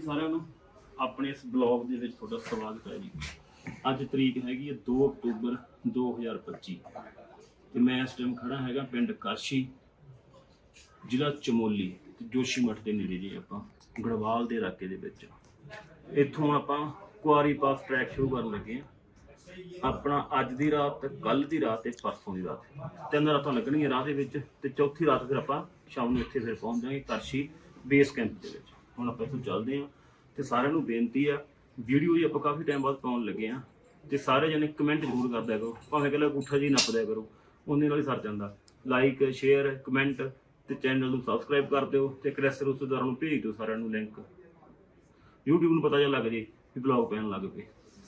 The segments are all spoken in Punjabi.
ਜੀ ਸਾਰਿਆਂ ਨੂੰ ਆਪਣੇ ਇਸ ਬਲੌਗ ਦੇ ਵਿੱਚ ਤੁਹਾਡਾ ਸਵਾਗਤ ਹੈ ਜੀ। ਅੱਜ ਤਰੀਕ ਹੈਗੀ ਹੈ 2 ਅਕਤੂਬਰ 2025 ਤੇ ਮੈਂ ਇਸ ਟਾਈਮ ਖੜਾ ਹੈਗਾ ਪਿੰਡ ਕਾਸ਼ੀ, ਜ਼ਿਲ੍ਹਾ ਚਮੋਲੀ ਤੇ ਜੋਸ਼ੀਮਠ ਦੇ ਨੇੜੇ ਜੀ ਆਪਾਂ, ਗੜਵਾਲ ਦੇ ਇਲਾਕੇ ਦੇ ਵਿੱਚ। ਇੱਥੋਂ ਆਪਾਂ ਕੁਆਰੀ ਪਾਸ ਟਰੈਕ ਸ਼ੁਰੂ ਕਰਨ ਲੱਗੇ ਹਾਂ। ਆਪਣਾ ਅੱਜ ਦੀ ਰਾਤ ਕੱਲ ਦੀ ਰਾਤ ਤੇ ਪਰਸੋਂ ਦੀ ਰਾਤ। ਤਿੰਨ ਰਾਤਾਂ ਲੱਗਣਗੀਆਂ ਰਾਹ ਦੇ ਵਿੱਚ ਤੇ ਚੌਥੀ ਰਾਤ ਫਿਰ ਆਪਾਂ ਸ਼ਾਮ ਨੂੰ ਇੱਥੇ ਫਿਰ ਪਹੁੰਚ ਜਾਵਾਂਗੇ ਕਾਸ਼ੀ ਬੇਸ ਕੈਂਪ ਦੇ ਵਿੱਚ। ਹੁਣ ਆਪਾਂ ਇੱਥੋਂ ਚੱਲਦੇ ਹਾਂ ਤੇ ਸਾਰਿਆਂ ਨੂੰ ਬੇਨਤੀ ਆ ਵੀਡੀਓ ਜੀ ਆਪਾਂ ਕਾਫੀ ਟਾਈਮ ਬਾਅਦ ਪਾਉਣ ਲੱਗੇ ਆ ਤੇ ਸਾਰੇ ਜਣੇ ਕਮੈਂਟ ਜ਼ਰੂਰ ਕਰਦਿਆ ਕਰੋ ਭਾਵੇਂ ਕਹਿੰਦਾ ਗੁੱਠਾ ਜੀ ਨੱਪਦਿਆ ਕਰੋ ਉਹਦੇ ਨਾਲ ਹੀ ਸਰ ਜਾਂਦਾ। ਲਾਈਕ ਸ਼ੇਅਰ ਕਮੈਂਟ ਤੇ ਚੈਨਲ ਨੂੰ ਸਬਸਕ੍ਰਾਈਬ ਕਰ ਦਿਓ ਤੇ ਕ੍ਰੈਸਰ ਰਿਸ਼ਤੇਦਾਰਾਂ ਨੂੰ ਭੇਜ ਦਿਓ ਸਾਰਿਆਂ ਨੂੰ ਲਿੰਕ YouTube ਨੂੰ ਪਤਾ ਜਿਹਾ ਲੱਗ ਜੇ ਵੀ ਬਲੌਗ ਪੈਣ ਲੱਗ ਪਏ।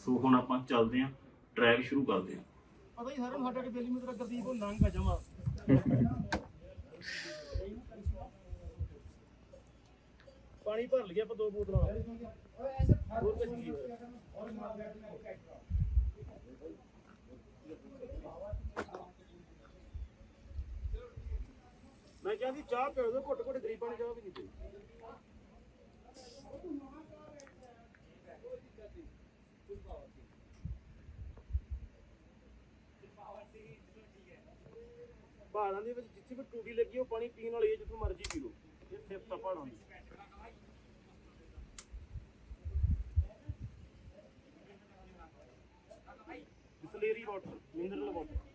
ਸੋ ਹੁਣ ਆਪਾਂ ਚੱਲਦੇ ਹਾਂ ਟਰੈਕ ਸ਼ੁਰੂ ਕਰਦੇ ਹਾਂ। ਪਤਾ ਹੀ ਸਾਰਿਆਂ ਨੂੰ ਸਾਡਾ ਕਿ ਬੇਲੀ ਮਿੱਤਰ ਗਰਦੀਪ ਉਹ ਲੰਘ ਆ ਜਮਾ। ਪਾਣੀ ਭਰ ਲਿਆ ਆਪਾਂ ਦੋ ਬੋਤਲਾਂ ਹੋਰ ਕੁਝ ਨਹੀਂ ਹੋਇਆ। ਮੈਂ ਕਹਿੰਦੀ ਚਾਹ ਪਿਓ ਦੋ ਘੁੱਟ ਘੁੱਟ ਗਰੀਬਾਂ ਨੂੰ ਚਾਹ ਵੀ ਨਹੀਂ ਪਈ ਪਹਾੜਾਂ ਦੇ ਵਿੱਚ ਜਿੱਥੇ ਵੀ ਟੂਟੀ ਲੱਗੀ, ਉਹ ਪਾਣੀ ਪੀਣ ਵਾਲੀ ਹੈ, ਜਿੱਥੋਂ ਮਰਜ਼ੀ ਪੀ ਲਓ ਇਹ ਸਿਫਤ ਆ ਪਹਾੜਾਂ ਦੀ। ਬਿਸਲੇਰੀ ਵਾਟਰ ਮਿਨਰਲ ਵਾਟਰ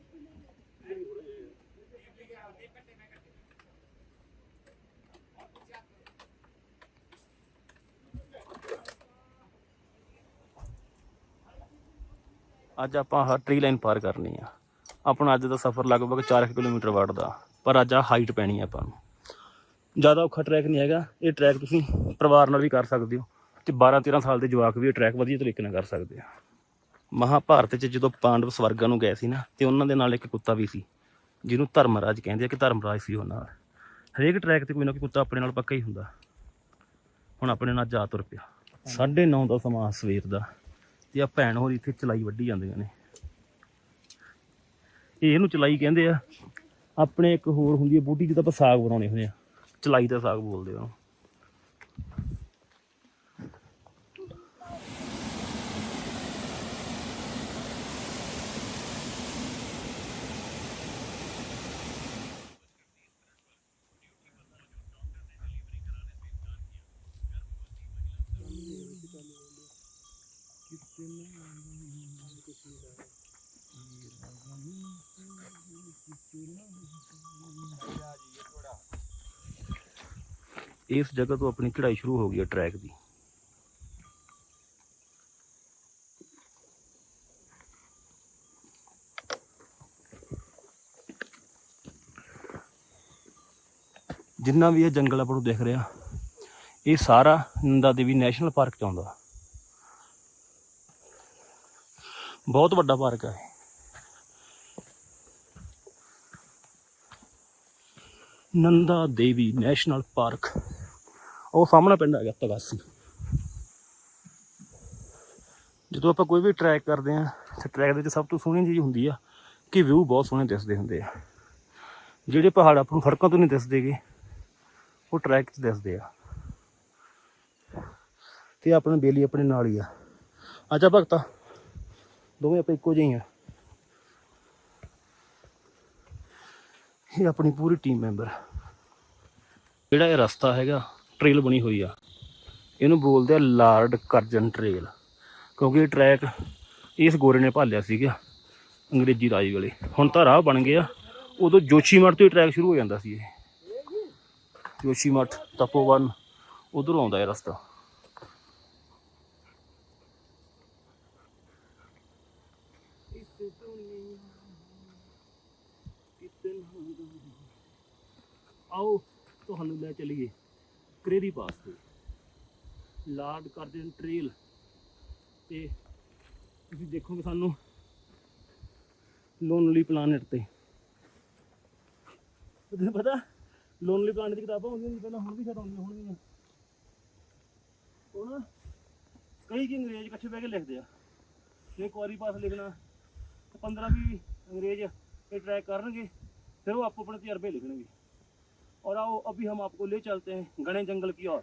ਅੱਜ ਆਪਾਂ ਆਹ ਟ੍ਰੀ ਲਾਈਨ ਪਾਰ ਕਰਨੀ ਆ। ਆਪਣਾ ਅੱਜ ਦਾ ਸਫ਼ਰ ਲਗਭਗ 4 ਕਿਲੋਮੀਟਰ ਵੱਢਦਾ, ਪਰ ਅੱਜ ਆ ਹਾਈਟ ਪੈਣੀ ਆ ਆਪਾਂ ਨੂੰ। ਜ਼ਿਆਦਾ ਔਖਾ ਟਰੈਕ ਨਹੀਂ ਹੈਗਾ, ਇਹ ਟਰੈਕ ਤੁਸੀਂ ਪਰਿਵਾਰ ਨਾਲ ਵੀ ਕਰ ਸਕਦੇ ਹੋ, ਤੇ 12 13 ਸਾਲ ਦੇ ਜਵਾਕ ਵੀ ਇਹ ਟਰੈਕ ਵਧੀਆ ਤਰੀਕੇ ਨਾਲ ਕਰ ਸਕਦੇ ਆ। ਮਹਾਭਾਰਤ 'ਚ ਜਦੋਂ ਪਾਂਡਵ ਸਵਰਗਾਂ ਨੂੰ ਗਏ ਸੀ ਨਾ, ਤੇ ਉਹਨਾਂ ਦੇ ਨਾਲ ਇੱਕ ਕੁੱਤਾ ਵੀ ਸੀ, ਜਿਹਨੂੰ ਧਰਮਰਾਜ ਕਹਿੰਦੇ ਆ ਕਿ ਧਰਮਰਾਜ ਸੀ ਉਹ ਨਾਲ। ਹਰੇਕ ਟਰੈਕ ਤੇ ਕੋਈ ਨਾ ਕੋਈ ਕੁੱਤਾ ਆਪਣੇ ਨਾਲ ਪੱਕਾ ਹੀ ਹੁੰਦਾ। ਹੁਣ ਆਪਣੇ ਨਾਲ ਜਾ ਤੁਰ ਪਿਆ। 9:30 ਦਾ ਸਮਾਂ ਸਵੇਰ ਦਾ, ਤੇ ਆ ਭੈਣ ਹੋਰ ਇੱਥੇ ਚਲਾਈ ਵੱਢੀ ਜਾਂਦੀਆਂ ਨੇ। ਇਹ ਇਹਨੂੰ ਚਲਾਈ ਕਹਿੰਦੇ ਆ, ਆਪਣੇ ਇੱਕ ਹੋਰ ਹੁੰਦੀ ਹੈ ਬੂਟੀ ਜਿਹਦਾ ਆਪਾਂ ਸਾਗ ਬਣਾਉਣੇ ਹੁੰਦੇ ਆ। ਚਲਾਈ ਦਾ ਸਾਗ ਬੋਲਦੇ ਆ ਉਹਨੂੰ। ਇਸ ਜਗ੍ਹਾ ਤੋਂ ਆਪਣੀ ਚੜ੍ਹਾਈ ਸ਼ੁਰੂ ਹੋ ਗਈ ਹੈ ਟਰੈਕ ਦੀ। ਜਿੰਨਾ ਵੀ ਇਹ ਜੰਗਲ ਆਪਾਂ ਨੂੰ ਦਿਖ ਰਿਹਾ, ਇਹ ਸਾਰਾ ਨੰਦਾ ਦੇਵੀ ਨੈਸ਼ਨਲ ਪਾਰਕ ਚ ਆਉਂਦਾ। ਬਹੁਤ ਵੱਡਾ ਪਾਰਕ ਹੈ ਨੰਦਾ ਦੇਵੀ ਨੈਸ਼ਨਲ ਪਾਰਕ। ਉਹ ਸਾਹਮਣੇ ਪਿੰਡ ਹੈਗਾ ਤਗਾਸੀ ਜਦੋਂ ਆਪਾਂ ਕੋਈ ਵੀ ਟਰੈਕ ਕਰਦੇ ਆ ਤੇ ਟਰੈਕ ਦੇ ਵਿੱਚ ਸਭ ਤੋਂ ਸੋਹਣੀ ਚੀਜ਼ ਹੁੰਦੀ ਆ ਕਿ ਵਿਊ ਬਹੁਤ ਸੋਹਣੇ ਦਿਸਦੇ ਹੁੰਦੇ ਆ। ਜਿਹੜੇ ਪਹਾੜ ਆਪਾਂ ਨੂੰ ਸੜਕਾਂ ਤੋਂ ਨਹੀਂ ਦਿਸਦੇਗੇ ਉਹ ਟਰੈਕ 'ਚ ਦਿਸਦੇ ਆ। ਤੇ ਆਪਣੇ ਬੇਲੀ ਆਪਣੇ ਨਾਲ ਹੀ ਆ। ਆਜਾ ਭਗਤਾ, ਦੋਵੇਂ ਆਪਾਂ ਇੱਕੋ ਜਿਹੇ ਹੀ ਆ। ਇਹ ਆਪਣੀ ਪੂਰੀ ਟੀਮ ਮੈਂਬਰ ਜਿਹੜਾ ਇਹ ਰਸਤਾ ਹੈਗਾ ਟ੍ਰੇਲ ਬਣੀ ਹੋਈ ਆ। ਇਹਨੂੰ ਬੋਲਦੇ ਆ ਲਾਰਡ ਕਰਜਨ ਟ੍ਰੇਲ, ਕਿਉਂਕਿ ਇਹ ਟਰੈਕ ਇਸ ਗੋਰੇ ਨੇ ਭਾਲਿਆ ਸੀਗਾ, ਅੰਗਰੇਜ਼ੀ ਰਾਜ ਵੇਲੇ। ਹੁਣ ਤਾਂ ਰਾਹ ਬਣ ਗਿਆ, ਉਦੋਂ ਜੋਸ਼ੀਮਠ ਤੋਂ ਹੀ ਟਰੈਕ ਸ਼ੁਰੂ ਹੋ ਜਾਂਦਾ ਸੀ ਇਹ। ਜੋਸ਼ੀਮਠ, ਤਪੋਵਨ, ਉਧਰੋਂ ਆਉਂਦਾ ਹੈ ਰਸਤਾ। ਆਓ, ਤੁਹਾਨੂੰ ਲੈ ਚਲੀਏ। ਕਰੇਰੀ ਪਾਸ ਤੇ। ਲਾਰਡ ਕਾਰਜਨ ਟ੍ਰੇਲ ਤੇ ਤੁਸੀਂ ਦੇਖੋਗੇ ਸਾਨੂੰ ਲੋਨਲੀ ਪਲਾਨਟ ਤੇ। ਤੁਹਾਨੂੰ ਪਤਾ ਲੋਨਲੀ ਪਲਾਨਟ ਦੀ ਕਿਤਾਬਾਂ ਹੁੰਦੀਆਂ ਸੀ, ਪਹਿਲਾਂ ਹੁਣ ਵੀ ਸ਼ਾਇਦ ਆਉਂਦੀਆਂ ਹੋਣਗੀਆਂ। ਉਹ ਨਾ ਕਈ ਕਿ ਅੰਗਰੇਜ਼ ਇਕੱਠੇ ਬਹਿ ਕੇ ਲਿਖਦੇ ਆ। ਜੇ ਕੁਆਰੀ ਪਾਸ ਲਿਖਣਾ 15 ਵੀ ਅੰਗਰੇਜ਼ ਇਹ ਟਰੈਕ ਕਰਨਗੇ, ਫਿਰ ਉਹ ਆਪੋ ਆਪਣੇ ਤਜਰਬੇ ਲਿਖਣਗੇ। और आओ अभी हम आपको ले चलते हैं घने जंगल की ओर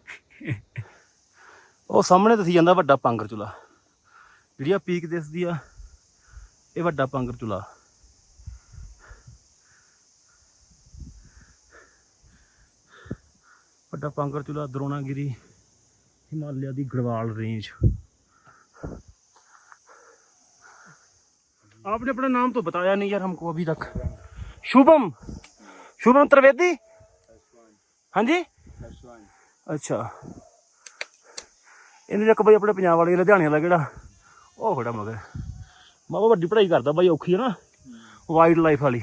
ਉਹ ਸਾਹਮਣੇ ਦਿਸੀ ਜਾਂਦਾ ਵੱਡਾ ਪਾਂਗਰ ਚੁਲਾ ਜਿਹੜੀ ਆ ਪੀਕ ਦਿਸਦੀ ਆ ਇਹ ਵੱਡਾ ਪਾਂਗਰ ਚੁਲਾ ਵੱਡਾ ਪਾਂਗਰ ਚੁਲਾ ਦਰੋਣਾਗਿਰੀ ਹਿਮਾਲਿਆ ਦੀ ਗੜਵਾਲ रेंज आपने अपना नाम तो बताया नहीं यार हमको अभी तक शुभम शुभम त्रिवेदी हाँ जी ਅੱਛਾ ਇਹਨੇ ਜੱਕ ਬਈ ਆਪਣੇ ਪੰਜਾਬ ਵਾਲੇ ਲੁਧਿਆਣੇ ਵਾਲਾ ਕਿਹੜਾ ਉਹ ਖੜਾ ਮਗਰ ਬਾਬਾ ਵੱਡੀ ਪੜ੍ਹਾਈ ਕਰਦਾ ਬਾਈ ਔਖੀ ਹੈ ਨਾ वाइल्ड लाइफ वाली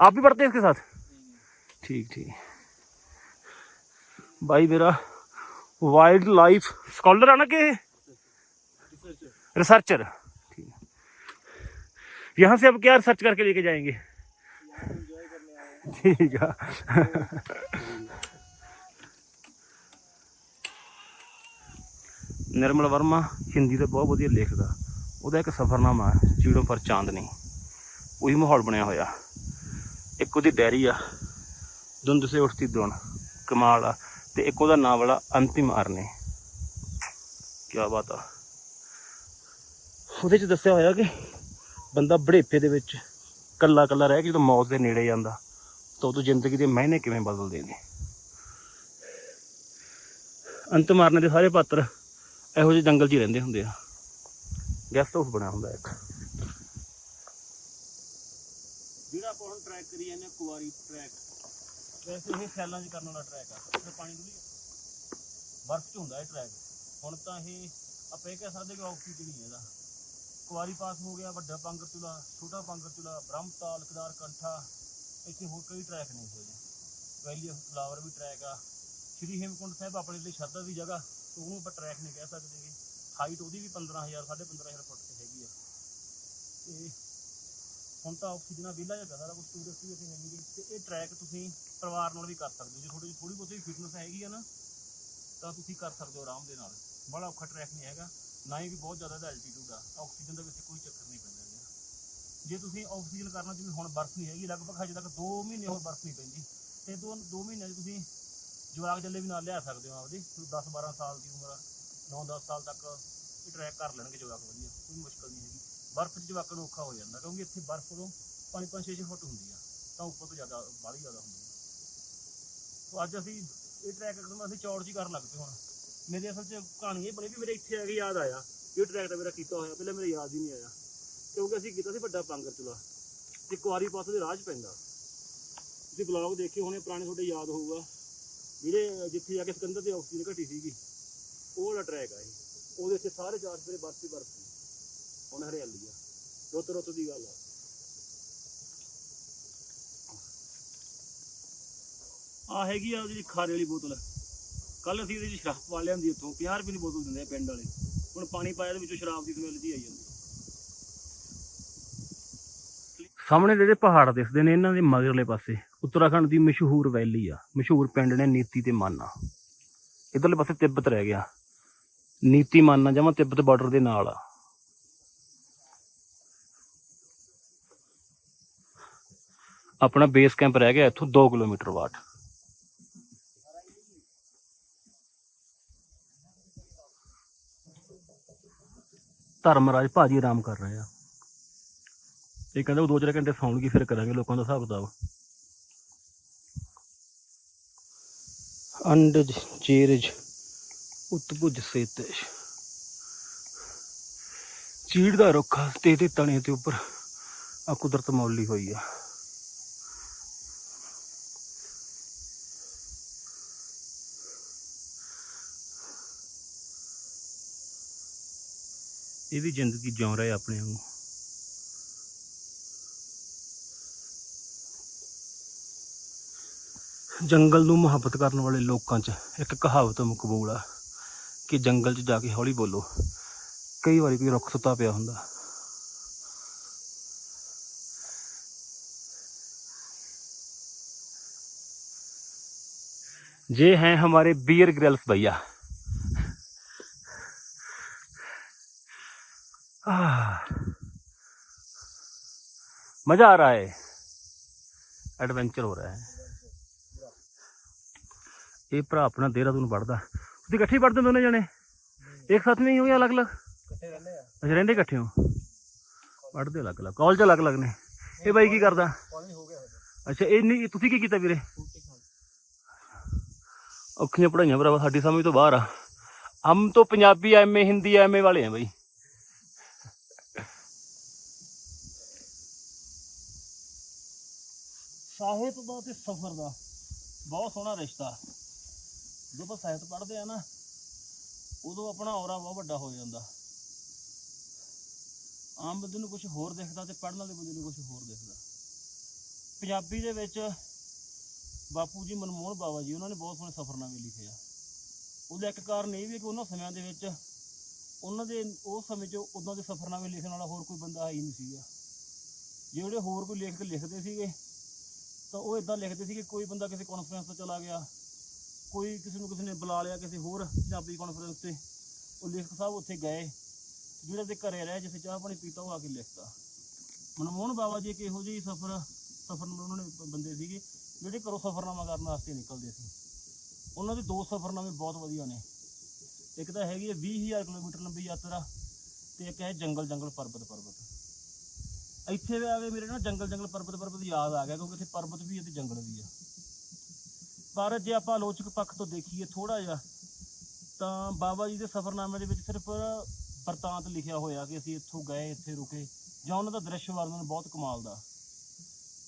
आप भी पढ़ते हैं इसके साथ ठीक ठीक भाई मेरा वाइल्ड लाइफ स्कॉलर है ना कि रिसर्चर ठीक है। यहाँ से अब क्या रिसर्च करके लेके जाएंगे ठीक है ਨਿਰਮਲ ਵਰਮਾ ਹਿੰਦੀ ਦਾ ਬਹੁਤ ਵਧੀਆ ਲੇਖਦਾ ਉਹਦਾ ਇੱਕ ਸਫ਼ਰਨਾਮਾ ਹੈ, ਚੀੜੋਂ ਪਰ ਚਾਂਦਨੀ ਉਹੀ ਮਾਹੌਲ ਬਣਿਆ ਹੋਇਆ। ਇੱਕ ਉਹਦੀ ਡੈਰੀ ਆ ਧੁੰਦ ਸੇ ਉੱਠਤੀ ਦੁਨ, ਕਮਾਲ ਆ। ਤੇ ਇੱਕ ਉਹਦਾ ਨਾਮ ਵਾਲਾ ਅੰਤਿਮ ਅਰਨੇ। ਕੀ ਬਾਤ ਆ। ਉਹਦੇ ਚ ਦੱਸਿਆ ਹੋਇਆ ਕਿ ਬੰਦਾ ਬੜੇਪੇ ਦੇ ਵਿੱਚ ਕੱਲਾ ਕੱਲਾ ਰਹਿ ਕੇ ਜਦੋਂ ਮੌਤ ਦੇ ਨੇੜੇ ਜਾਂਦਾ, ਤਾਂ ਉਦੋਂ ਜ਼ਿੰਦਗੀ ਦੇ ਮਹੀਨੇ ਕਿਵੇਂ ਬਦਲਦੇ ਨੇ? ਅੰਤਿਮ ਅਰਨੇ ਦੇ ਸਾਰੇ ਪਾਤਰ ਇਹੋ ਜਿਹੇ ਜੰਗਲ 'ਚ ਹੀ ਰਹਿੰਦੇ ਹੁੰਦੇ ਆ। ਗੈਸਟ ਹਾਊਸ ਬਣਿਆ ਹੁੰਦਾ ਇੱਕ। ਜਿਹੜਾ ਆਪਾਂ ਹੁਣ ਟਰੈਕ ਕਰੀ ਜਾਂਦੇ ਹਾਂ, ਕੁਵਾਰੀ ਟਰੈਕ ਵੈਸੇ ਇਹ ਸੈਲਾਂ 'ਚ ਕਰਨ ਵਾਲਾ ਟਰੈਕ ਆ। ਤੇ ਪਾਣੀ ਡੁੱਲੀ ਬਰਫ਼ 'ਚ ਹੁੰਦਾ ਇਹ ਟਰੈਕ ਹੁਣ ਤਾਂ ਇਹ ਆਪਾਂ ਇਹ ਕਹਿ ਸਕਦੇ ਕਿ ਆਕਸੀਜਨ ਹੀ ਹੈ ਇਹਦਾ। ਕੁਵਾਰੀ ਪਾਸ ਹੋ ਗਿਆ ਵੱਡਾ ਪੰਗਰ ਚੁਲਾ ਛੋਟਾ ਪੰਗਰ ਚੁਲਾ ਬ੍ਰਹਮਤਾਲ ਕਦਾਰ ਕੰਠਾ ਇੱਥੇ ਹੋਰ ਕਈ ਟਰੈਕ ਨੇ ਇਹੋ ਜਿਹੇ। ਵੈਲੀ ਆਫ ਫਲਾਵਰ ਵੀ ਟਰੈਕ ਆ। ਸ਼੍ਰੀ ਹੇਮਕੁੰਟ ਸਾਹਿਬ ਆਪਣੇ ਲਈ ਸ਼ਰਧਾ ਦੀ ਜਗ੍ਹਾ। ਉਹਨੂੰ ਆਪਾਂ ਟਰੈਕ ਨਹੀਂ ਕਹਿ ਸਕਦੇ ਗੇ। ਹਾਈਟ ਉਹਦੀ ਵੀ 15000 15500 ਫੁੱਟ ਤੇ ਹੈਗੀ ਆ। ਤੇ ਹੁਣ ਤਾਂ ਆਕਸੀਜਨ ਵਿਹਲਾ ਜਿਹਾ ਸਾਰਾ ਕੁਝ ਟੂਰਿਸਟ ਵੀ ਇੱਥੇ ਨਹੀਂ ਗੇ ਤੇ ਇਹ ਟਰੈਕ ਤੁਸੀਂ ਪਰਿਵਾਰ ਨਾਲ ਵੀ ਕਰ ਸਕਦੇ ਹੋ। ਜੇ ਥੋੜੀ ਥੋੜੀ ਬਹੁਤੀ ਫਿਟਨੈਸ ਹੈਗੀ ਆ ਨਾ, ਤਾਂ ਤੁਸੀਂ ਕਰ ਸਕਦੇ ਹੋ ਆਰਾਮ ਦੇ ਨਾਲ। ਬੜਾ ਔਖਾ ਟਰੈਕ ਨਹੀਂ ਹੈਗਾ। ਨਾ ਹੀ ਵੀ ਬਹੁਤ ਜ਼ਿਆਦਾ ਦਾ ਐਲਟੀਟਿਊਡ ਆ। ਆਕਸੀਜਨ ਦੇ ਵਿੱਚ ਕੋਈ ਚੱਕਰ ਨਹੀਂ ਪੈਂਦਾ ਜੇ। ਤੁਸੀਂ ਆਕਸੀਜਨ ਕਰਨਾ, ਜਿਵੇਂ ਹੁਣ ਬਰਫ਼ ਨਹੀਂ ਹੈਗੀ, ਲਗਭਗ ਹਜੇ ਤੱਕ 2 ਮਹੀਨੇ ਹੋਰ ਬਰਫ਼ ਨਹੀਂ ਪੈਂਦੀ। ਤੇ ਦੋ ਦੋ ਮਹੀਨਿਆਂ 'ਚ ਤੁਸੀਂ ਜਵਾਕ ਜੱਲੇ ਵੀ ਨਾਲ ਲਿਆ ਸਕਦੇ ਹੋ ਆਪਦੀ। 10 12 ਸਾਲ ਦੀ ਉਮਰ 9 10 ਸਾਲ ਤੱਕ ਇਹ ਟਰੈਕ ਕਰ ਲੈਣਗੇ ਜਵਾਕ ਵਧੀਆ, ਕੋਈ ਮੁਸ਼ਕਲ ਨਹੀਂ ਹੈਗੀ। ਬਰਫ਼ 'ਚ ਜਵਾਕਾਂ ਨੂੰ ਔਖਾ ਹੋ ਜਾਂਦਾ, ਕਿਉਂਕਿ ਇੱਥੇ ਬਰਫ਼ ਉਦੋਂ 5 5 6 ਫੁੱਟ ਹੁੰਦੀ ਆ, ਤਾਂ ਉੱਪਰ ਤੋਂ ਜ਼ਿਆਦਾ, ਬਾਹਲੀ ਜ਼ਿਆਦਾ ਹੁੰਦੀ ਆ। ਸੋ ਅੱਜ ਅਸੀਂ ਇਹ ਟਰੈਕ ਇੱਕਦਮ ਅਸੀਂ ਚੌੜ 'ਚ ਹੀ ਕਰਨ ਲੱਗ ਪਏ ਹੁਣ। ਮੇਰੇ ਅਸਲ 'ਚ ਕਹਾਣੀ ਇਹ ਬਣੀ ਵੀ ਮੇਰੇ ਇੱਥੇ ਆ ਕੇ ਯਾਦ ਆਇਆ ਇਹ ਟਰੈਕ ਤਾਂ ਮੇਰਾ ਕੀਤਾ ਹੋਇਆ, ਪਹਿਲਾਂ ਮੇਰੇ ਯਾਦ ਹੀ ਨਹੀਂ ਆਇਆ। ਕਿਉਂਕਿ ਅਸੀਂ ਕੀਤਾ ਸੀ ਵੱਡਾ ਪਾਂਗਰ ਚੁਲਾ ਤੇ ਕੁਆਰੀ ਪਾਸੇ ਦੇ ਰਾਹ 'ਚ ਪੈਂਦਾ। ਤੁਸੀਂ ਬਲੌਗ ਦੇਖੇ ਹੋਣੇ, ਪੁਰਾਣੇ ਤੁਹਾਡੇ ਯਾਦ ਹੋਊਗਾ। ਜਿਹੜੇ ਜਿੱਥੇ ਜਾ ਕੇ ਸਿਕੰਦਰ ਦੀ ਆਕਸੀਜਨ ਘਟੀ ਸੀਗੀ, ਉਹ ਵਾਲਾ ਟਰੈਕ ਆ ਇਹ। ਉਹਦੇ ਇੱਥੇ ਸਾਰੇ ਚਾਰ ਸਵੇਰੇ ਬਰਫ਼ ਹੀ ਬਰਫ਼ ਸੀ। ਹੁਣ ਹਰਿਆਲੀ ਆ। ਰੁੱਤ ਰੁੱਤ ਦੀ ਗੱਲ ਆ। ਆ ਹੈਗੀ ਆ ਉਹਦੀ ਖਾਰੇ ਵਾਲੀ ਬੋਤਲ। ਕੱਲ ਅਸੀਂ ਇਹਦੇ ਚ ਸ਼ਰਾਬ ਪਾ ਲਿਆਂਦੀ ਉੱਥੋਂ। 50 ਰੁਪਏ ਦੀ ਬੋਤਲ ਦਿੰਦੇ ਆ ਪਿੰਡ ਵਾਲੇ। ਹੁਣ ਪਾਣੀ ਪਾਇਆ ਦੇ ਵਿੱਚੋਂ ਸ਼ਰਾਬ ਦੀ ਸਮੈਲ ਜੀ ਆਈ ਜਾਂਦੀ। ਸਾਹਮਣੇ ਜਿਹੜੇ ਪਹਾੜ ਦਿਸਦੇ ਨੇ, ਇਹਨਾਂ ਦੇ ਮਗਰਲੇ ਪਾਸੇ, ਉੱਤਰਾਖੰਡ ਦੀ ਮਸ਼ਹੂਰ ਵੈਲੀ ਆ। ਮਸ਼ਹੂਰ ਪਿੰਡ ਨੇ ਨੀਤੀ ਤੇ ਮਾਨਾ। ਇਧਰਲੇ ਪਾਸੇ ਤਿੱਬਤ ਰਹਿ ਗਿਆ। ਨੀਤੀ ਮਾਨਾ ਜਮਾ ਤਿੱਬਤ ਬਾਰਡਰ ਦੇ ਨਾਲ ਆ। ਆਪਣਾ ਬੇਸ ਕੈਂਪ ਰਹਿ ਗਿਆ ਇੱਥੋਂ 2 ਕਿਲੋਮੀਟਰ ਬਾਅਦ ਧਰਮਰਾਜ ਭਾਜੀ ਆਰਾਮ ਕਰ ਰਹੇ ਆ। ਇਹ ਕਹਿੰਦਾ ਉਹ ਦੋ ਚਾਰ ਘੰਟੇ ਸੌਣਗੇ ਫਿਰ ਕਰਾਂਗੇ ਲੋਕਾਂ ਦਾ ਹਿਸਾਬ ਕਿਤਾਬ। ਅੰਡਜ ਚੀਰਜ ਉਤਪੁਜ ਸੇਤੇਸ਼ ਚੀੜ ਦਾ ਰੁੱਖ ਤੇ ਇਹਦੇ ਤਣੇ ਤੇ ਉੱਪਰ ਆ ਕੁਦਰਤ ਮੌਲੀ ਹੋਈ ਆ। ਇਹ ਵੀ ਜ਼ਿੰਦਗੀ ਜਿਉਂ ਰਹੇ ਆਪਣੇ ਵਾਂਗੂ। ਜੰਗਲ ਨੂੰ ਮੁਹੱਬਤ ਕਰਨ ਵਾਲੇ ਲੋਕਾਂ 'ਚ ਇੱਕ ਕਹਾਵਤ ਮਕਬੂਲ ਆ ਕਿ ਜੰਗਲ 'ਚ ਜਾ ਕੇ ਹੌਲੀ ਬੋਲੋ ਕਈ ਵਾਰੀ ਕੋਈ ਰੁੱਖ ਸੁੱਤਾ ਪਿਆ ਹੁੰਦਾ ये हैं हमारे बियर ग्रिल्स भैया आह, मजा आ रहा है एडवेंचर हो रहा है ਇਹ ਭਰਾ ਆਪਣਾ ਦੇਹਰਾਦੂਨ ਪੜਦਾ ਤੁਸੀਂ ਇਕੱਠੇ ਹੀ ਪੜਦੇ ਦੋਨੇ ਜਣੇ? ਇੱਕ ਸਾਥ ਨਹੀਂ ਹੋ ਗਿਆ ਅਲੱਗ ਅਲੱਗ ਇਕੱਠੇ ਰਹਿੰਦੇ ਆ। ਅੱਛਾ ਰਹਿੰਦੇ ਇਕੱਠੇ ਹੋ? ਪੜ੍ਹਦੇ ਅਲੱਗ ਅਲੱਗ ਕਾਲਜ ਅਲੱਗ ਅਲੱਗ ਨੇ। ਇਹ ਬਾਈ ਕੀ ਕਰਦਾ? ਕਾਲਜ ਹੋ ਗਿਆ ਹੋਇਆ ਅੱਛਾ ਇਹ ਨਹੀਂ ਤੁਸੀਂ ਕੀ ਕੀਤਾ ਵੀਰੇ? ਔਖੀਆਂ ਪੜਾਈਆਂ ਭਰਾਵਾ ਸਾਡੀ ਸਮਝ ਤੋਂ ਬਾਹਰ ਆ। ਹਮ ਤਾਂ ਪੰਜਾਬੀ ਐਮਏ ਹਿੰਦੀ ਐਮਏ ਵਾਲੇ ਆ ਬਾਈ। ਸਾਹਿਤ ਦਾ ਤੇ ਸਫ਼ਰ ਦਾ। ਬਹੁਤ ਸੋਹਣਾ ਰਿਸ਼ਤਾ। ਜਦੋਂ ਆਪਾਂ ਸਾਹਿਤ ਪੜ੍ਹਦੇ ਆ ਨਾ, ਉਦੋਂ ਆਪਣਾ ਔਰਾ ਬਹੁਤ ਵੱਡਾ ਹੋ ਜਾਂਦਾ। ਆਮ ਬੰਦੇ ਨੂੰ ਕੁਝ ਹੋਰ ਦਿਖਦਾ ਤੇ ਪੜ੍ਹਨ ਵਾਲੇ ਬੰਦੇ ਨੂੰ ਕੁਝ ਹੋਰ ਦਿਖਦਾ। ਪੰਜਾਬੀ ਦੇ ਵਿੱਚ ਬਾਪੂ ਜੀ ਮਨਮੋਹਨ ਬਾਵਾ ਜੀ, ਉਹਨਾਂ ਨੇ ਬਹੁਤ ਸੋਹਣੇ ਸਫ਼ਰਨਾਮੇ ਲਿਖੇ ਆ। ਉਹਦਾ ਇੱਕ ਕਾਰਨ ਇਹ ਵੀ ਕਿ ਉਹਨਾਂ ਸਮਿਆਂ ਦੇ ਵਿੱਚ, ਉਹਨਾਂ ਦੇ ਉਸ ਸਮੇਂ 'ਚ ਉਦੋਂ ਦੇ ਸਫ਼ਰਨਾਮੇ ਲਿਖਣ ਵਾਲਾ ਹੋਰ ਕੋਈ ਬੰਦਾ ਹੈ ਹੀ ਨਹੀਂ ਸੀਗਾ। ਜਿਹੜੇ ਹੋਰ ਕੋਈ ਲੇਖਕ ਲਿਖਦੇ ਸੀਗੇ, ਤਾਂ ਉਹ ਇਦਾਂ ਲਿਖਦੇ ਸੀ ਕਿ ਕੋਈ ਬੰਦਾ ਕਿਸੇ ਕਾਨਫਰੰਸ ਤੋਂ ਚਲਾ ਗਿਆ ਕੋਈ ਕਿਸੇ ਨੂੰ ਕਿਸੇ ਨੇ ਬੁਲਾ ਲਿਆ ਕਿਸੇ ਹੋਰ ਪੰਜਾਬੀ ਕਾਨਫਰੰਸ ਤੇ ਉਹ ਲੇਖਕ ਸਾਹਿਬ ਉੱਥੇ ਗਏ, ਜਿਹੜੇ ਦੇ ਘਰੇ ਰਹੇ, ਜਿੱਥੇ ਚਾਹ ਪਾਣੀ ਪੀਤਾ, ਉਹ ਆ ਕੇ ਲਿਖਤਾ। ਮਨਮੋਹਨ ਬਾਬਾ ਜੀ ਇੱਕ ਇਹੋ ਜਿਹੀ ਸਫਰ ਸਫਰ ਉਹਨਾਂ ਨੇ ਬੰਦੇ ਸੀਗੇ, ਜਿਹੜੇ ਘਰੋਂ ਸਫਰਨਾਮਾ ਕਰਨ ਵਾਸਤੇ ਨਿਕਲਦੇ ਸੀ। ਉਹਨਾਂ ਦੇ ਦੋ ਸਫਰਨਾਮੇ ਬਹੁਤ ਵਧੀਆ ਨੇ। ਇੱਕ ਤਾਂ ਹੈਗੀ ਹੈ 20000 ਕਿਲੋਮੀਟਰ ਲੰਬੀ ਯਾਤਰਾ ਤੇ ਇੱਕ ਹੈ ਜੰਗਲ ਜੰਗਲ ਪਰਬਤ ਪਰਬਤ। ਇੱਥੇ ਆ ਕੇ ਮੇਰੇ ਨਾ ਜੰਗਲ ਜੰਗਲ ਪਰਬਤ ਪਰਬਤ ਯਾਦ ਆ ਗਿਆ ਕਿਉਂਕਿ ਇੱਥੇ ਪਰਬਤ ਵੀ ਹੈ ਤੇ ਜੰਗਲ ਵੀ ਆ। ਪਰ ਜੇ ਆਪਾਂ ਆਲੋਚਕ ਪੱਖ ਤੋਂ ਦੇਖੀਏ ਥੋੜਾ ਜਿਹਾ, ਤਾਂ ਬਾਬਾ ਜੀ ਦੇ ਸਫ਼ਰਨਾਮੇ ਦੇ ਵਿੱਚ ਸਿਰਫ ਵਰਤਾਂਤ ਲਿਖਿਆ ਹੋਇਆ ਕਿ ਅਸੀਂ ਇੱਥੋਂ ਗਏ, ਇੱਥੇ ਰੁਕੇ, ਜਾਂ ਉਹਨਾਂ ਦਾ ਦ੍ਰਿਸ਼ ਵਰਣਨ ਬਹੁਤ ਕਮਾਲ ਦਾ।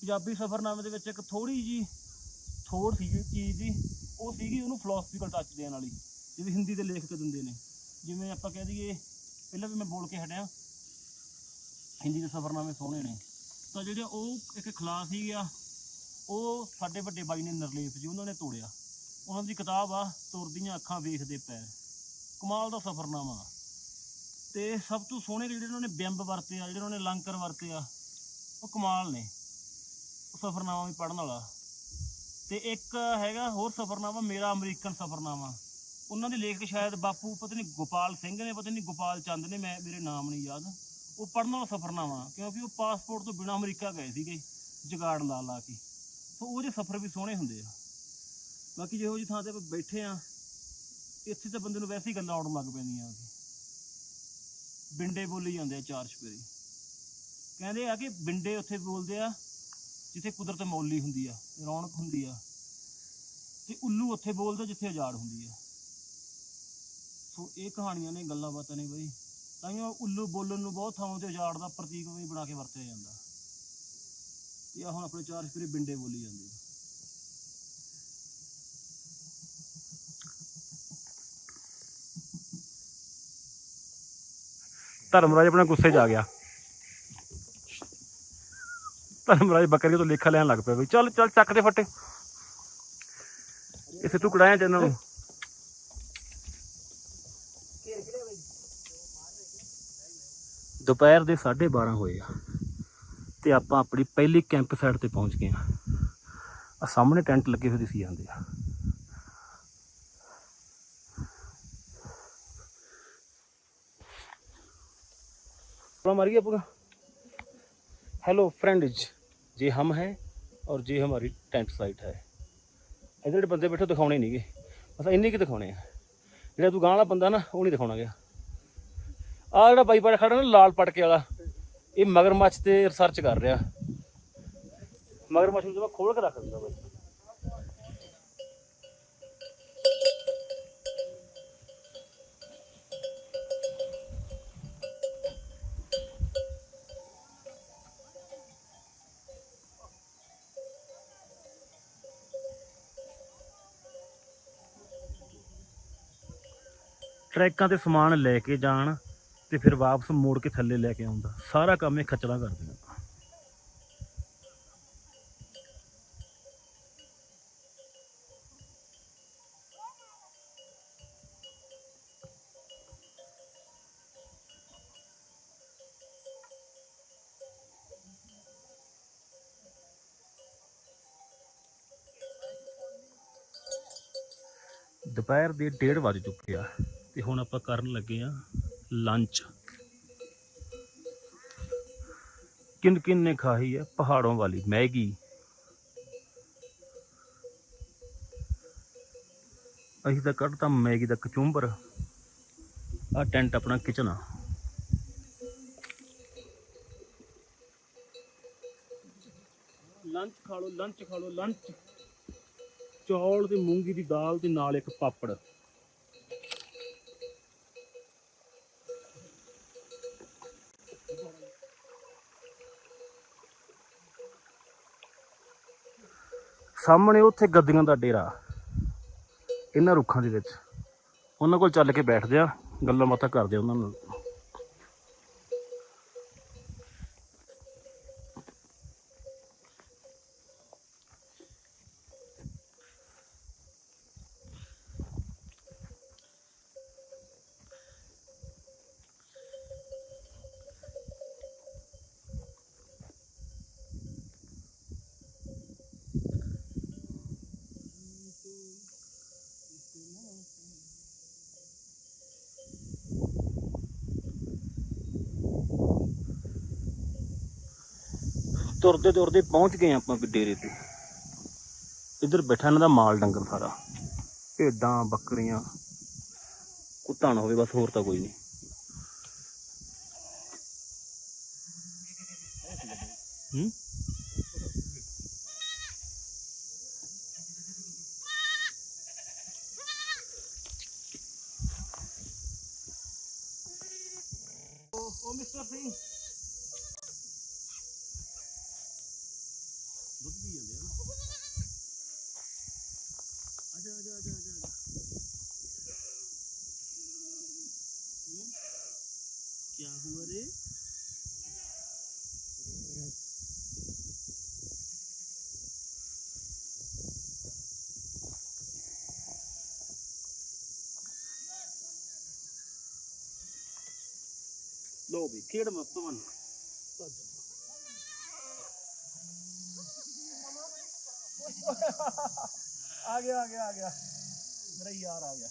ਪੰਜਾਬੀ ਸਫ਼ਰਨਾਮੇ ਦੇ ਵਿੱਚ ਇੱਕ ਥੋੜੀ ਜੀ ਥੋੜ ਸੀਗੀ ਚੀਜ਼ ਦੀ ਉਹ ਸੀਗੀ ਉਹਨੂੰ ਫਿਲਾਸਫੀਕਲ ਟੱਚ ਦੇਣ ਵਾਲੀ, ਜਿਵੇਂ ਹਿੰਦੀ ਦੇ ਲੇਖਕ ਦਿੰਦੇ ਨੇ। ਜਿਵੇਂ ਆਪਾਂ ਕਹਿ ਦਈਏ, ਪਹਿਲਾਂ ਵੀ ਮੈਂ ਬੋਲ ਕੇ ਹਟਿਆ, ਹਿੰਦੀ ਦੇ ਸਫ਼ਰਨਾਮੇ ਸੋਹਣੇ ਨੇ। ਤਾਂ ਜਿਹੜੇ ਉਹ ਇੱਕ ਖਲਾਸ ਹੀ ਆ ਉਹ ਸਾਡੇ ਵੱਡੇ ਬਾਈ ਨੇ ਨਿਰਲੇਪ ਜੀ, ਉਹਨਾਂ ਨੇ ਤੋੜਿਆ। ਉਹਨਾਂ ਦੀ ਕਿਤਾਬ ਆ, ਤੁਰਦੀਆਂ ਅੱਖਾਂ ਵੇਖਦੇ ਪੈਰ ਕਮਾਲ ਦਾ ਸਫ਼ਰਨਾਮਾ। ਤੇ ਸਭ ਤੋਂ ਸੋਹਣੇ ਜਿਹੜੇ ਉਹਨਾਂ ਨੇ ਬਿੰਬ ਵਰਤੇ ਆ, ਜਿਹੜੇ ਉਹਨਾਂ ਨੇ ਲੰਕਰ ਵਰਤੇ ਆ, ਉਹ ਕਮਾਲ ਨੇ। ਉਹ ਸਫ਼ਰਨਾਮਾ ਵੀ ਪੜਨ ਵਾਲਾ। ਤੇ ਇੱਕ ਹੈਗਾ ਹੋਰ ਸਫ਼ਰਨਾਮਾ, ਮੇਰਾ ਅਮਰੀਕਨ ਸਫ਼ਰਨਾਮਾ। ਉਹਨਾਂ ਦੇ ਲੇਖਕ ਸ਼ਾਇਦ ਬਾਪੂ, ਪਤਾ ਨਹੀਂ ਗੋਪਾਲ ਸਿੰਘ ਨੇ, ਪਤਾ ਨਹੀਂ ਗੋਪਾਲ ਚੰਦ ਨੇ, ਮੈਂ, ਮੇਰੇ ਨਾਮ ਨਹੀਂ ਯਾਦ। ਉਹ ਪੜਨ ਵਾਲਾ ਸਫ਼ਰਨਾਮਾ, ਕਿਉਂਕਿ ਉਹ ਪਾਸਪੋਰਟ ਤੋਂ ਬਿਨਾ ਅਮਰੀਕਾ ਗਏ ਸੀਗੇ, ਜਗਾੜ ਲਾ ਲਾ ਕੇ। ਸੋ ਉਹਦੇ ਸਫ਼ਰ ਵੀ ਸੋਹਣੇ ਹੁੰਦੇ ਆ। ਬਾਕੀ ਜਿਹੋ ਜਿਹੀ ਥਾਂ ਤੇ ਆਪਾਂ ਬੈਠੇ ਆ, ਇੱਥੇ ਤਾਂ ਬੰਦੇ ਨੂੰ ਵੈਸੇ ਹੀ ਗੱਲਾਂ ਆਉਣ ਲੱਗ ਪੈਂਦੀਆਂ ਆ। ਬਿੰਡੇ ਬੋਲੀ ਜਾਂਦੇ ਆ ਚਾਰ ਛਪੇਰੇ। ਕਹਿੰਦੇ ਆ ਕਿ ਬਿੰਡੇ ਉੱਥੇ ਬੋਲਦੇ ਆ, ਜਿੱਥੇ ਕੁਦਰਤ ਮੌਲੀ ਹੁੰਦੀ ਆ, ਰੌਣਕ ਹੁੰਦੀ ਆ। ਤੇ ਉੱਲੂ ਉੱਥੇ ਬੋਲਦੇ ਜਿੱਥੇ ਉਜਾੜ ਹੁੰਦੀ ਆ। ਸੋ ਇਹ ਕਹਾਣੀਆਂ ਨੇ, ਗੱਲਾਂ ਬਾਤਾਂ ਨੇ ਬਈ। ਤਾਈਓ ਉੱਲੂ ਬੋਲਣ ਨੂੰ ਬਹੁਤ ਥਾਵਾਂ ਤੇ ਉਜਾੜ ਦਾ ਪ੍ਰਤੀਕ ਵੀ ਬਣਾ ਕੇ ਵਰਤਿਆ ਜਾਂਦਾ। ਤੇ ਆ ਹੁਣ ਆਪਣੇ ਚਾਰ ਛਪੇਰੇ ਬਿੰਡੇ ਬੋਲੀ ਜਾਂਦੇ ਆ। ਧਰਮਰਾਜ ਆਪਣਾ ਗੁੱਸੇ 'ਚ ਆ ਗਿਆ। ਧਰਮਰਾਜ ਬੱਕਰੀ ਤੋਂ ਲੇਖਾ ਲੈਣ ਲੱਗ ਪਿਆ ਬਈ। ਚੱਲ ਚੱਲ ਚੱਕ ਦੇ ਫੱਟੇ। ਇਸੇ ਟੁਕੜਾਂ ਚ ਇਹਨਾਂ ਨੂੰ। ਦੁਪਹਿਰ ਦੇ 12:30 ਹੋਏ ਆ। ਤੇ ਆਪਾਂ ਆਪਣੀ ਪਹਿਲੀ ਕੈਂਪ ਸਾਈਟ ਤੇ ਪਹੁੰਚ ਗਏ ਆ ਆ ਸਾਹਮਣੇ ਟੈਂਟ ਲੱਗੇ ਹੋਏ ਦਿਸੀ ਜਾਂਦੇ ਆ थोड़ा मारिए पूरा हेलो फ्रेंड्स ये हम हैं और ये हमारी टेंट साइट है ਇਹ ਜਿਹੜੇ ਬੰਦੇ ਬੈਠੇ ਦਿਖਾਉਣੇ ਨਹੀਂਗੇ ਬਸ ਇੰਨੇ ਕੀ ਦਿਖਾਉਣੇ ਆ ਜਿਹੜਾ ਤੂੰ ਗਾਂ ਵਾਲਾ ਬੰਦਾ ਨਾ ਉਹ ਨਹੀਂ ਦਿਖਾਉਣਾ ਗਿਆ ਆ ਜਿਹੜਾ ਬਾਈ ਪਰ ਖੜਾ ਨਾ ਲਾਲ ਪਟਕੇ ਵਾਲਾ ਇਹ ਮਗਰਮੱਛ ਤੇ ਰਿਸਰਚ ਕਰ ਰਿਹਾ। ਮਗਰਮੱਛ ਨੂੰ ਮੈਂ ਖੋਲ ਕੇ ਰੱਖ ਦਿੰਦਾ ਬਾਈ। ਟਰੈਕਾਂ ਤੇ ਸਮਾਨ ਲੈ ਕੇ ਜਾਣ। ਤੇ ਫਿਰ ਵਾਪਸ ਮੋੜ ਕੇ ਥੱਲੇ ਲੈ ਕੇ ਆਉਂਦਾ। ਸਾਰਾ ਕੰਮ ਇਹ ਖੱਚੜਾ ਕਰਦੀਆਂ ਦੁਪਹਿਰ ਦੇ 1:30 ਵੱਜ ਚੁੱਕੇ ਆ ਤੇ ਹੁਣ ਆਪਾਂ ਕਰਨ ਲੱਗੇ ਆ ਲੰਚ। ਕਿਨ ਕਿਨ ਨੇ ਖਾਈ ਹੈ ਪਹਾੜੋਂ ਵਾਲੀ ਮੈਗੀ। ਅਸੀਂ ਤਾਂ ਕੱਢਤਾ ਮੈਗੀ ਦਾ ਕਚੂੰਬਰ। ਆ ਟੈਂਟ ਆਪਣਾ ਕਿਚਨ ਆ। ਲੰਚ ਖਾ ਲਓ ਲੰਚ ਖਾ ਲਓ ਲੰਚ। ਚੌਲ ਤੇ ਮੂੰਗੀ ਦੀ ਦਾਲ ਤੇ ਨਾਲ ਇੱਕ ਪਾਪੜ। ਸਾਹਮਣੇ ਉੱਥੇ ਗੱਦੀਆਂ ਦਾ ਡੇਰਾ। ਇਹਨਾਂ ਰੁੱਖਾਂ ਦੇ ਵਿੱਚ। ਉਹਨਾਂ ਕੋਲ ਚੱਲ ਕੇ ਬੈਠਦੇ ਆ, ਗੱਲਾਂ ਬਾਤਾਂ ਕਰਦੇ ਆ ਉਹਨਾਂ ਨਾਲ। ਤੁਰਦੇ ਤੁਰਦੇ ਪਹੁੰਚ ਗਏ ਆਪਾਂ ਡੇਰੇ ਤੇ। ਇੱਧਰ ਬੈਠਾ ਇਹਨਾਂ ਦਾ ਮਾਲ ਡੰਗਰ ਸਾਰਾ। ਭੇਡਾਂ, ਬੱਕਰੀਆਂ, ਕੁੱਤਾ ਨਾ ਹੋਵੇ, ਬਸ ਹੋਰ ਤਾਂ ਕੋਈ ਨਹੀਂ। ਹੂੰ ਉਹ ਮਿਸਟਰ ਸਿੰਘ ਦੁੱਧ ਪੀ ਜਾਂਦੇ ਆ ਆਜਾ ਆਜਾ ਆਜਾ ਆਜਾ ਕੀ ਹੁਆ ਰੇ ਲੋ ਵੀ ਖੇਡ ਮਸਤ ਬਣ ਆ ਗਿਆ ਆ ਗਿਆ ਆ ਗਿਆ ਮੇਰਾ ਯਾਰ ਆ ਗਿਆ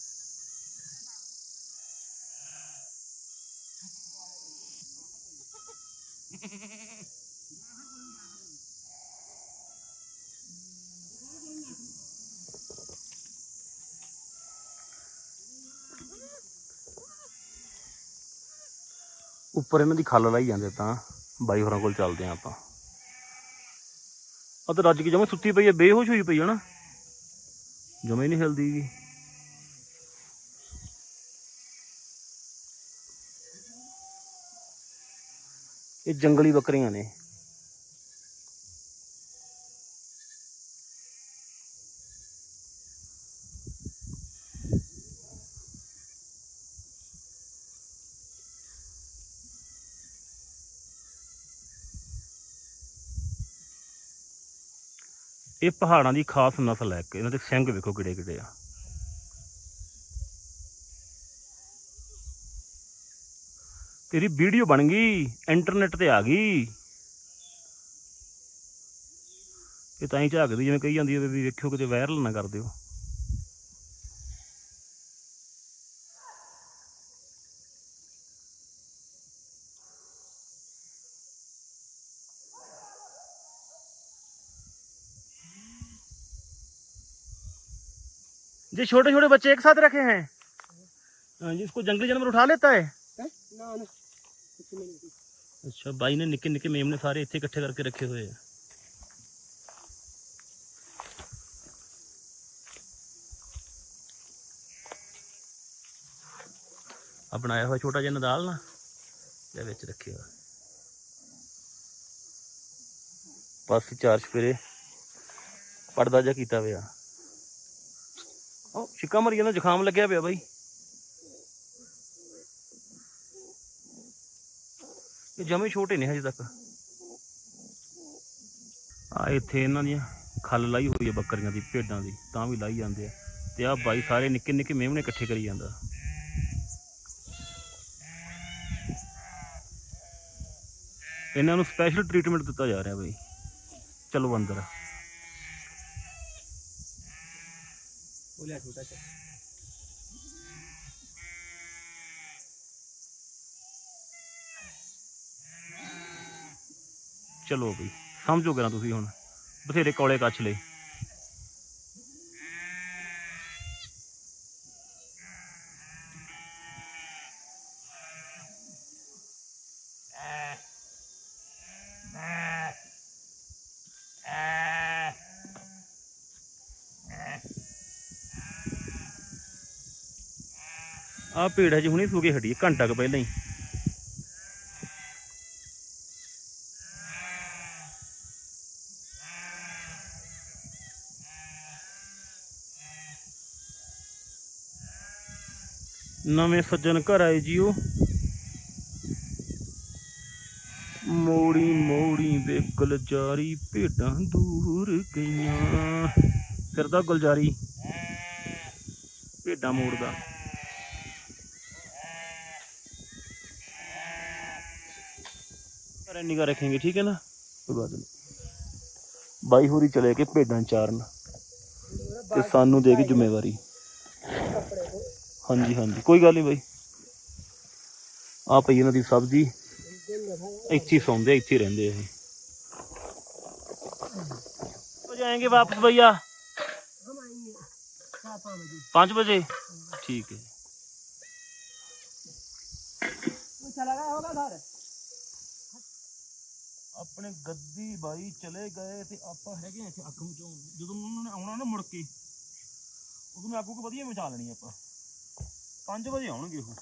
ਉੱਪਰ ਇਹਨਾਂ ਦੀ ਖੱਲ ਲਾਈ ਜਾਂਦੇ ਤਾਂ ਬਾਈ ਹੋਰਾਂ ਕੋਲ ਚੱਲਦੇ ਆ ਆਪਾਂ। ਆ ਤਾਂ ਰੱਜ ਕੇ ਜਮੇ ਸੁੱਤੀ ਪਈ ਹੈ ਬੇਹੋਸ਼ ਹੋਈ ਪਈ ਹੈ ਨਾ। ਜਮੇ ਨਹੀਂ ਹਿਲਦੀ ਗੀ। ਇਹ ਜੰਗਲੀ ਬੱਕਰੀਆਂ ਨੇ। ਇਹ ਪਹਾੜਾਂ ਦੀ ਖਾਸ ਨਸਲ ਹੈ ਇਹਨਾਂ ਦੇ ਸਿੰਘ ਵੇਖੋ ਕਿਹੜੇ ਕਿਹੜੇ ਆ। ਤੇਰੀ ਵੀਡੀਓ ਬਣ ਗਈ, ਇੰਟਰਨੈਟ ਤੇ ਆ ਗਈ। ਇਹ ਤਾਂ ਹੀ ਝਾਕਦੀ, ਜਿਵੇਂ ਕਹੀ ਜਾਂਦੀ ਹੈ ਵੀ ਵੇਖਿਓ ਕਿਤੇ ਵਾਇਰਲ ਨਾ ਕਰ ਦਿਓ। ये छोटे छोटे बच्चे एक साथ रखे हैं हाँ, जिसको जंगली जानवर उठा लेता है ਨਾ ਨਾ ਕੁਛ ਨਹੀਂ ਅੱਛਾ ਬਾਈ ਨੇ ਨਿੱਕੇ ਨਿੱਕੇ ਮੇਮਣੇ ਸਾਰੇ ਇੱਥੇ ਇਕੱਠੇ ਕਰਕੇ ਰੱਖੇ ਹੋਏ ਆ ਆ ਬਣਾਇਆ ਹੋਇਆ ਛੋਟਾ ਜਿਹਾ ਨਦਾਲ ਨਾ ਦੇ ਵਿੱਚ ਰੱਖਿਆ ਹੋਇਆ ਬਸ ਚਾਰ ਸਪੇਰੇ ਪਰਦਾ ਜਿਹਾ ਕੀਤਾ ਹੋਇਆ ਉਹ ਛਿੱਕਾ ਮਰੀ ਜਾਂਦਾ, ਜ਼ੁਕਾਮ ਲੱਗਿਆ ਪਿਆ ਬਾਈ। ਇਹ ਜਮੇ ਛੋਟੇ ਨੇ ਹਜੇ ਤੱਕ। ਆ ਇੱਥੇ ਇਹਨਾਂ ਦੀਆਂ ਖੱਲ ਲਾਈ ਹੋਈ ਹੈ ਬੱਕਰੀਆਂ ਦੀ, ਭੇਡਾਂ ਦੀ, ਤਾਂ ਵੀ ਲਾਈ ਜਾਂਦੇ ਆ। ਤੇ ਆ ਬਾਈ ਸਾਰੇ ਨਿੱਕੇ ਨਿੱਕੇ ਮੇਮਣੇ ਇਕੱਠੇ ਕਰੀ ਜਾਂਦਾ। ਇਹਨਾਂ ਨੂੰ ਸਪੈਸ਼ਲ ਟ੍ਰੀਟਮੈਂਟ ਦਿੱਤਾ ਜਾ ਰਿਹਾ ਬਾਈ। ਚਲੋ ਅੰਦਰ। ਉਹ ਲਿਆ ਛੋਟਾ ਚਲੋ ਬਈ ਸਮਝੋ ਨਾ ਤੁਸੀਂ ਹੁਣ ਬਥੇਰੇ ਕੋਲੇ ਕੱਛ ਲਏ ਆ ਭੇਡ ਹਜੇ ਹੁਣੀ ਸੂ ਕੇ ਹਟੀ ਘੰਟਾ ਕ ਪਹਿਲਾਂ ਹੀ। ਨਵੇਂ ਸੱਜਣ ਘਰ ਆਏ ਜੀ ਉਹ ਮੋੜੀ ਮੋੜੀ ਦੇ ਗੁਲਜਾਰੀ ਭੇਡਾਂ ਦੂਰ ਗਈਆਂ। ਫਿਰਦਾ ਗੁਲਜਾਰੀ। ਭੇਡਾਂ ਮੋੜਦਾ। पर निगाह रखेंगे ठीक है ना कोई बात नहीं ਬਾਈ ਹੋਰੀ ਚਲੇ ਕੇ ਭੇਡਾਂ ਚਾਰਨ ਤੇ ਸਾਨੂੰ ਦੇ ਕੇ ਜ਼ਿੰਮੇਵਾਰੀ। ਹਾਂਜੀ ਹਾਂਜੀ। ਕੋਈ ਗੱਲ ਨਹੀਂ ਬਾਈ। ਆ ਪਈ ਇਹਨਾਂ ਦੀ ਸਬਜ਼ੀ ਇੱਥੇ ਸੌਂਦੇ ਇੱਥੇ ਰਹਿੰਦੇ ਇਹ। ਹੋ ਜਾਏਗੇ ਵਾਪਸ ਭਈਆ 5 ਵਜੇ? ਠੀਕ ਹੈ। वो चला गया होगा ਆਪਣੇ ਗੱਦੀ ਬਾਈ ਚਲੇ ਗਏ ਤੇ ਆਪਾਂ ਹੈਗੇ ਆ ਇੱਥੇ ਅੱਖੋਂ ਚੋਂ ਜਦੋਂ ਉਹਨਾਂ ਨੇ ਆਉਣਾ ਨਾ ਮੁੜ ਕੇ, ਉਦੋਂ ਮੈਂ ਆਗੂ ਵਧੀਆ ਮਚਾ ਲੈਣੀ ਆਪਾਂ। 5 ਵਜੇ ਆਉਣਗੇ ਉਹ।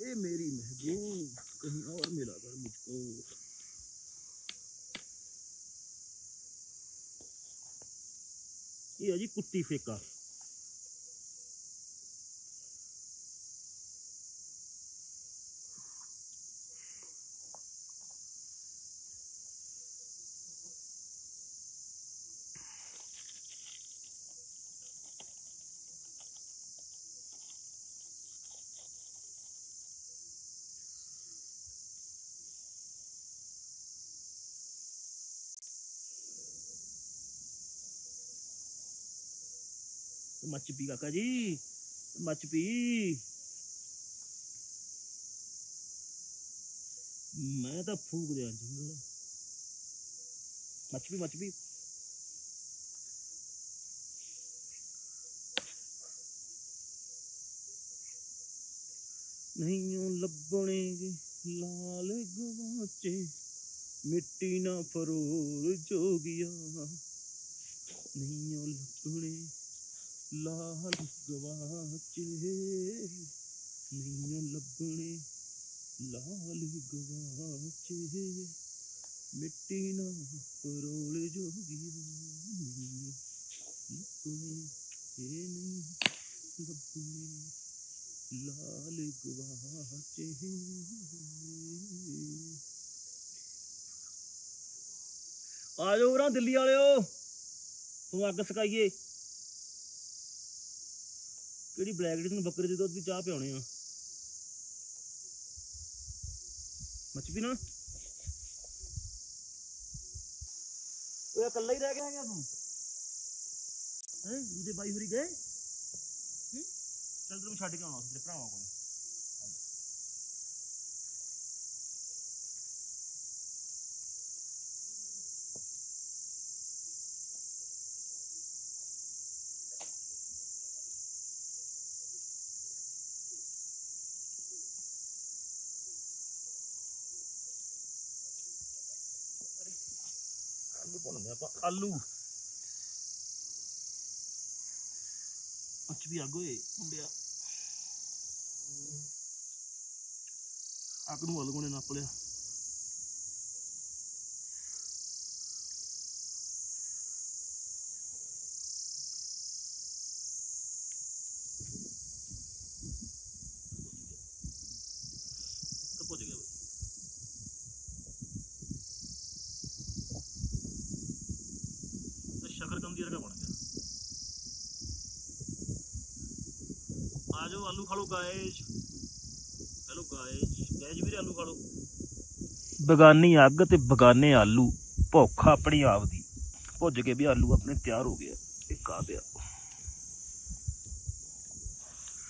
ਇਹ ਮੇਰੀ ਮਹਿਬੂਬ, ਕਹੀਂ ਔਰ ਮਿਲਾ ਕਰ ਮੁਝਕੋ ਇਹ ਆ ਜੀ ਕੁੱਤੀ ਫੇਕਾ। ਮੱਚ ਪੀ ਕਾਕਾ ਜੀ ਮੱਚ ਪੀ। ਮੈਂ ਤਾਂ ਫੂਕ ਦਿਆਂ ਜੰਗਲ। ਮੱਚ ਪੀ ਮੱਚ ਪੀ। ਨਹੀਂ ਲੱਭਣੇ ਲਾਲ ਗਵਾਚੇ ਮਿੱਟੀ ਨਾ ਫਰੋਲ ਜੋਗਿਆ। ਨਹੀਂ ਲੱਭਣੇ ਲਾਲ ਗਵਾਚੇ ਨਹੀਂ ਲੱਭਣੇ। ਲਾਲ ਗਵਾਚੇ ਮਿੱਟੀ ਨਾ ਪਰੋਲ ਜੋਗੀਆਂ ਲੱਭਣੇ ਇਹ ਨਹੀਂ ਲੱਭਣੇ। ਲਾਲ ਗਵਾਚੇ ਆ ਰਾਂ ਦਿੱਲੀ ਵਾਲਿਓ ਤੂੰ ਅੱਗ ਸਕਾਈਏ। ਕਿਹੜੀ ਬਲੈਕ ਟੀ ਨੂੰ ਬੱਕਰੇ ਦੇ ਦੁੱਧ ਦੀ ਚਾਹ ਪਿਆਉਣੇ ਆ? ਮੱਚ ਵੀ ਨਾ ਉਹ ਇਕੱਲਾ ਹੀ ਰਹਿ ਗਿਆ ਹੈਗਾ ਤੂੰ। ਹੈ ਉਹਦੇ ਬਾਈ ਹੋਰੀ ਗਏ? ਚੱਲ ਤੈਨੂੰ ਛੱਡ ਕੇ ਆਉਣਾ ਸੀ ਤੇਰੇ ਭਰਾਵਾਂ ਕੋਲ। ਆਲੂ ਪਾਉਣੇ ਆਪਾਂ ਆਲੂ ਅੱਛ ਵੀ ਅੱਗ ਓਏ ਮੁੰਡਿਆ ਅੱਗ ਨੂੰ ਅਲਗੋਂ ਨੇ ਨੱਪ ਲਿਆ ਤਾਂ ਪੁੱਜ ਗਿਆ ਬਈ ਤੇ ਸ਼ਕਰਕੰਦੀ ਵਰਗਾ ਬਣ ਗਿਆ ਆ ਜਾਓ ਆਲੂ ਖਾ ਲਓ ਗਾਇਜ ਹੈਲੋ ਗਾਇਜ ਗਾਇਜ ਵੀਰੇ ਆਲੂ ਖਾ ਲਓ ਬਗਾਨੀ ਅੱਗ ਤੇ ਬਗਾਨੇ ਆਲੂ ਭੁੱਖ ਆਪਣੀ ਆਪ ਦੀ ਭੁੱਜ ਕੇ ਵੀ ਆਲੂ ਆਪਣੇ ਤਿਆਰ ਹੋ ਗਿਆ ਇੱਕ ਆ ਪਿਆ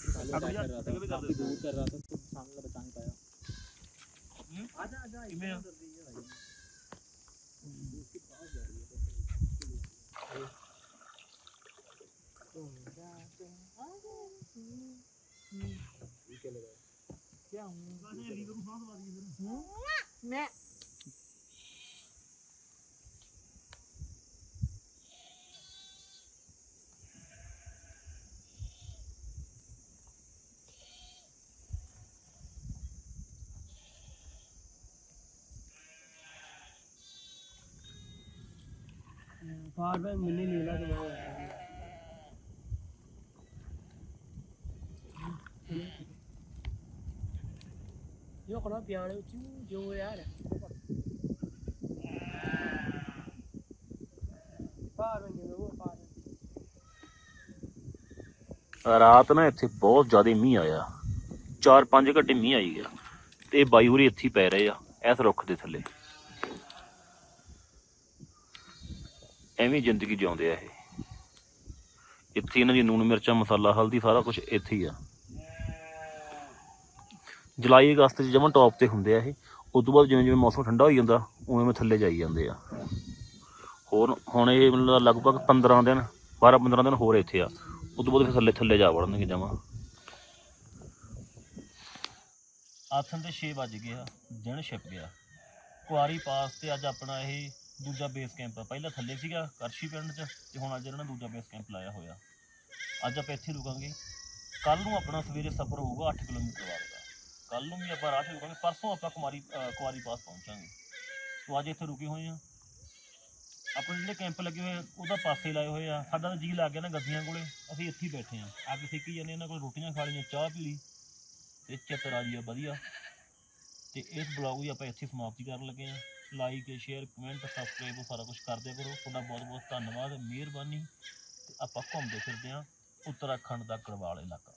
चालू अगली ट्राई कर रहा बार था कभी कर काफी देते। दूर कर रहा था तो सामने वाला बचा नहीं पाया हम्म? आजा आजा केलं काय பார்வை மின்னல் இல்லாத ਬਾਹਰ ਮੈਂ ਜਿਵੇਂ ਉਹ ਬਾਹਰ ਰਾਤ ਨਾ ਇੱਥੇ ਬਹੁਤ ਜ਼ਿਆਦਾ ਮੀਂਹ ਆਇਆ। 4-5 ਘੰਟੇ ਮੀਂਹ ਆਈ ਗਿਆ ਤੇ ਬਾਈ ਉਰੇ ਇੱਥੇ ਪੈ ਰਹੇ ਆ, ਇਸ ਰੁੱਖ ਦੇ ਥੱਲੇ। ਐਵੇਂ ਜ਼ਿੰਦਗੀ ਜਿਉਂਦੇ ਆ ਇਹ। ਇੱਥੇ ਇਹਨਾਂ ਦੀ ਨੂਨ ਮਿਰਚਾਂ, ਮਸਾਲਾ, ਹਲਦੀ ਸਾਰਾ ਕੁਝ ਇੱਥੇ ਹੀ ਆ। ਜੁਲਾਈ ਅਗਸਤ ਚ ਜਮਨ ਟੌਪ ਤੇ ਹੁੰਦੇ ਆ ਇਹ। ਉਸ ਤੋਂ ਬਾਅਦ ਜਿਵੇਂ ਜਿਵੇਂ ਮੌਸਮ ਠੰਡਾ ਹੋਈ ਜਾਂਦਾ, ਉਵੇਂ ਉਵੇਂ ਥੱਲੇ ਜਾਈ ਜਾਂਦੇ ਆ। ਹੋਰ ਹੁਣ ਇਹ ਮਤਲਬ ਲਗਭਗ 15 ਦਿਨ 12 15 ਦਿਨ ਹੋਰ ਇੱਥੇ ਆ। ਉਸ ਤੋਂ ਬਾਅਦ ਫਿਰ ਥੱਲੇ ਥੱਲੇ ਜਾ ਵੜਨਗੇ ਜਮਾ। ਆਥਨ ਦੇ 6 ਵੱਜ ਗਏ ਆ, ਦਿਨ ਛਿਪ ਗਿਆ। ਕੁਆਰੀ ਪਾਸ ਤੇ ਅੱਜ ਆਪਣਾ ਇਹ ਦੂਜਾ ਬੇਸ ਕੈਂਪ ਆ। ਪਹਿਲਾਂ ਥੱਲੇ ਸੀਗਾ ਕਰਸ਼ੀ ਪਿੰਡ 'ਚ ਤੇ ਹੁਣ ਅੱਜ ਇਹਨਾਂ ਨੇ ਦੂਜਾ ਬੇਸ ਕੈਂਪ ਲਾਇਆ ਹੋਇਆ। ਅੱਜ ਆਪਾਂ ਇੱਥੇ ਰੁਕਾਂਗੇ। ਕੱਲ ਨੂੰ ਆਪਣਾ ਸਵੇਰੇ ਸਫ਼ਰ ਹੋਊਗਾ 8 ਕਿਲੋਮੀਟਰ ਵਾਰ ਕੱਲ ਨੂੰ ਵੀ ਆਪਾਂ ਰਾਹ ਰਾਤ ਰੁਕਾਂਗੇ ਪਰਸੋਂ ਆਪਾਂ ਕੁਮਾਰੀ ਅ, ਕੁਆਰੀ ਪਾਸ ਪਹੁੰਚਾਂਗੇ। ਸੋ ਅੱਜ ਇੱਥੇ ਰੁਕੇ ਹੋਏ ਆ। ਆਪਣੇ ਜਿਹੜੇ ਕੈਂਪ ਲੱਗੇ ਹੋਏ ਆ ਉਹਦਾ ਪਾਸੇ ਲਾਏ ਹੋਏ ਆ। ਸਾਡਾ ਤਾਂ ਜੀ ਲੱਗ ਗਿਆ ਨਾ ਗੱਦੀਆਂ ਕੋਲੇ। ਅਸੀਂ ਇੱਥੇ ਹੀ ਬੈਠੇ ਆ। ਅੱਗ ਸੇਕੀ ਜਾਂਦੇ ਇਹਨਾਂ ਕੋਲ ਰੋਟੀਆਂ ਖਾ ਲਈਆਂ ਚਾਹ ਪੀ ਲਈ। ਤੇ ਆ ਜੀ ਆ ਵਧੀਆ। ਤੇ ਇਸ ਬਲੌਗ ਦੀ ਆਪਾਂ ਇੱਥੇ ਸਮਾਪਤੀ ਕਰਨ ਲੱਗੇ ਆ। ਲਾਈਕ ਸ਼ੇਅਰ ਕਮੈਂਟ ਸਬਸਕ੍ਰਾਈਬ ਸਾਰਾ ਕੁਝ ਕਰਦੇ ਕਰੋ। ਤੁਹਾਡਾ ਬਹੁਤ ਬਹੁਤ ਧੰਨਵਾਦ ਮਿਹਰਬਾਨੀ। ਤੇ ਆਪਾਂ ਘੁੰਮਦੇ ਫਿਰਦੇ ਆ ਉੱਤਰਾਖੰਡ ਦਾ ਗੜਵਾਲ ਇਲਾਕਾ।